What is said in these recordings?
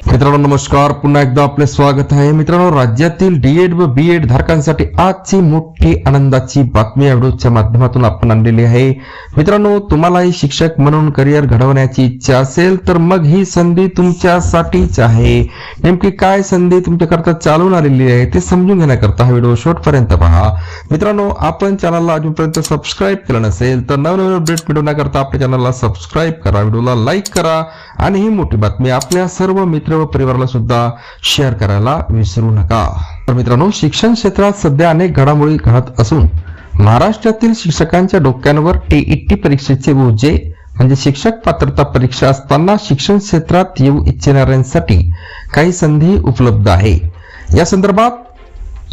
मित्रांनो नमस्कार. पुन्हा एकदा आपले स्वागत आहे. मित्रांनो राज्यातील डीएड व बी एड धारकांसाठी आजची मोठी आनंदाची बातमी या व्हिडिओच्या माध्यमातून आपण आणलेली आहे. मित्रांनो तुम्हालाही शिक्षक म्हणून करिअर घडवण्याची इच्छा असेल तर मग ही संधी तुमच्यासाठीच आहे. नेमकी काय संधी तुमच्याकरता चालून आलेली आहे ते समजून घेण्याकरता हा व्हिडिओ शेवटपर्यंत पहा. मित्रांनो आपण चॅनलला अजूनपर्यंत सबस्क्राईब केलं नसेल तर नवनवीन अपडेट मिळवण्याकरता आपल्या चॅनलला सबस्क्राईब करा व्हिडिओला लाईक करा आणि ही मोठी बातमी आपल्या सर्व मित्र व परिवाराला सुद्धा शेअर करायला विसरू नका. तर मित्रांनो शिक्षण क्षेत्रात सध्या अनेक घडामोडी घडत असून महाराष्ट्रातील शिक्षकांच्या डोक्यांवर टीईटी परीक्षेचे ओझे म्हणजे शिक्षक पात्रता परीक्षा असताना शिक्षण क्षेत्रात येऊ इच्छिणाऱ्यांसाठी काही संधी उपलब्ध आहे. या संदर्भात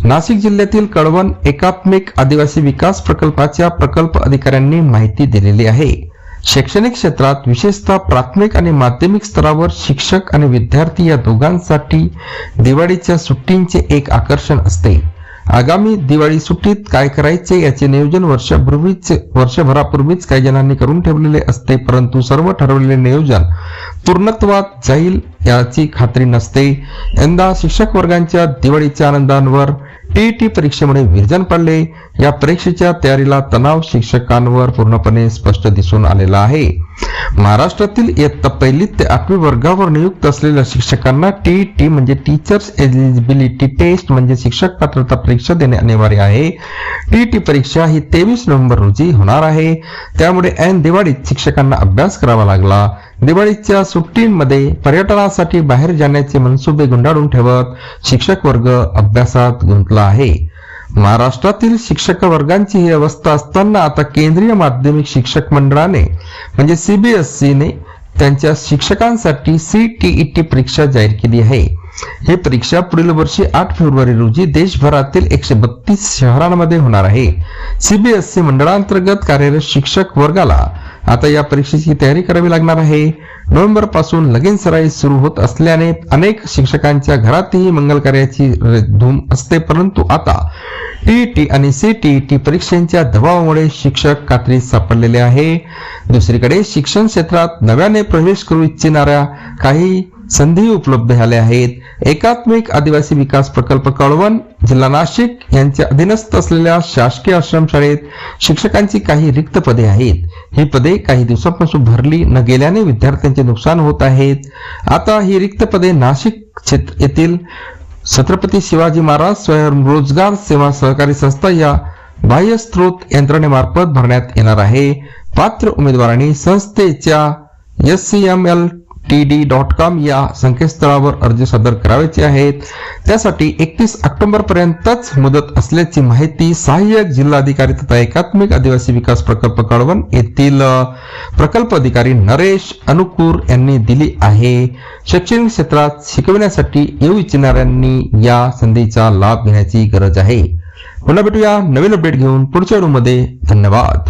नाशिक जिल्ह्यातील कळवण एकात्मिक आदिवासी विकास प्रकल्पाच्या प्रकल्प अधिकाऱ्यांनी माहिती दिलेली आहे. शैक्षणिक क्षेत्रात विशेषतः प्राथमिक आणि माध्यमिक स्तरावर शिक्षक आणि विद्यार्थी या दोघांसाठी दिवाळीच्या सुट्टींचे एक आकर्षण असते. आगामी दिवाळी सुट्टीत काय करायचे याचे नियोजन वर्षापूर्वीच वर्षभरापूर्वीच काही जणांनी करून ठेवलेले असते परंतु सर्व ठरवलेले नियोजन पूर्णत्वात जाईल याची खात्री नसते. यंदा शिक्षक वर्गांच्या दिवाळीच्या आनंदांवर टीईटी परीक्षेमुळे विरजन पडले. या परीक्षेच्या तयारीला तणाव शिक्षकांवर पूर्णपणे स्पष्ट दिसून आलेला आहे. महाराष्ट्रातील इयत्ता पहिली ते आठवी वर्गावर नियुक्त असलेल्या शिक्षकांना टीईटी म्हणजे टीचर्स एलिजिबिलिटी टेस्ट म्हणजे शिक्षक पात्रता परीक्षा देणे अनिवार्य आहे. टीईटी परीक्षा ही तेवीस नोव्हेंबर रोजी होणार आहे. त्यामुळे ऐन दिवाळीत शिक्षकांना अभ्यास करावा लागला. दिवाळीच्या सुट्टींमध्ये पर्यटनासाठी बाहेर जाण्याचे मनसुबे गुंडाळून ठेवत शिक्षक वर्ग अभ्यासात गुंतला आहे. महाराष्ट्रातील शिक्षक वर्गांची ही अवस्था असताना आता केंद्रीय माध्यमिक शिक्षक मंडळाने म्हणजे सीबीएसईने त्यांच्या शिक्षकांसाठी सीटीईटी परीक्षा जाहीर केली आहे. ही परीक्षा पुढील वर्षी आठ फेब्रुवारी रोजी देशभरातील एकशे बत्तीस शहरांमध्ये होणार आहे. सीबीएसई मंडळांतर्गत कार्यरत शिक्षक वर्गाला आता या परीक्षेची तयारी करावी लागणार आहे. नोव्हेंबरपासून लगीन सराई सुरू होत असल्याने अनेक शिक्षकांच्या घरातही मंगल कार्याची धूम असते. परंतु आता टीईटी आणि सीटीईटी परीक्षांच्या दबावामुळे शिक्षक कात्रीत सापडलेले आहे. दुसरीकडे शिक्षण क्षेत्रात नव्याने प्रवेश करू इच्छिणाऱ्या काही संधी उपलब्ध झाल्या आहेत. एकात्मिक आदिवासी विकास प्रकल्प कळवण जिल्हा नाशिक यांच्या अधीनस्थ असलेल्या शासकीय आश्रमशाळेत शिक्षकांची काही रिक्त पदे आहेत. ही पदे काही दिवसापासून भरली न गेल्याने विद्यार्थ्यांचे नुकसान होत आहेत. आता ही रिक्त पदे नाशिक क्षेत्र येथील छत्रपती शिवाजी महाराज स्वयंरोजगार सेवा सहकारी संस्था या बाह्य स्त्रोत यंत्रणेमार्फत भरण्यात येणार आहे. पात्र उमेदवारांनी संस्थेच्या S C M L T D dot com या संकेतस्थळावर अर्ज सादर करावायचे आहेत. त्यासाठी एकतीस ऑक्टोबर पर्यंतच मुदत असल्याची माहिती सहाय्यक जिल्हाधिकारी तथा एकात्मिक आदिवासी विकास प्रकल्प कळवण येथील प्रकल्प अधिकारी नरेश अनुकूर यांनी दिली आहे. शैक्षणिक क्षेत्रात शिकविण्यासाठी येऊ इच्छिणाऱ्यांनी या संधीचा लाभ घेण्याची गरज आहे. पुन्हा भेटूया नवीन अपडेट घेऊन पुढच्या व्हिडिओमध्ये. धन्यवाद.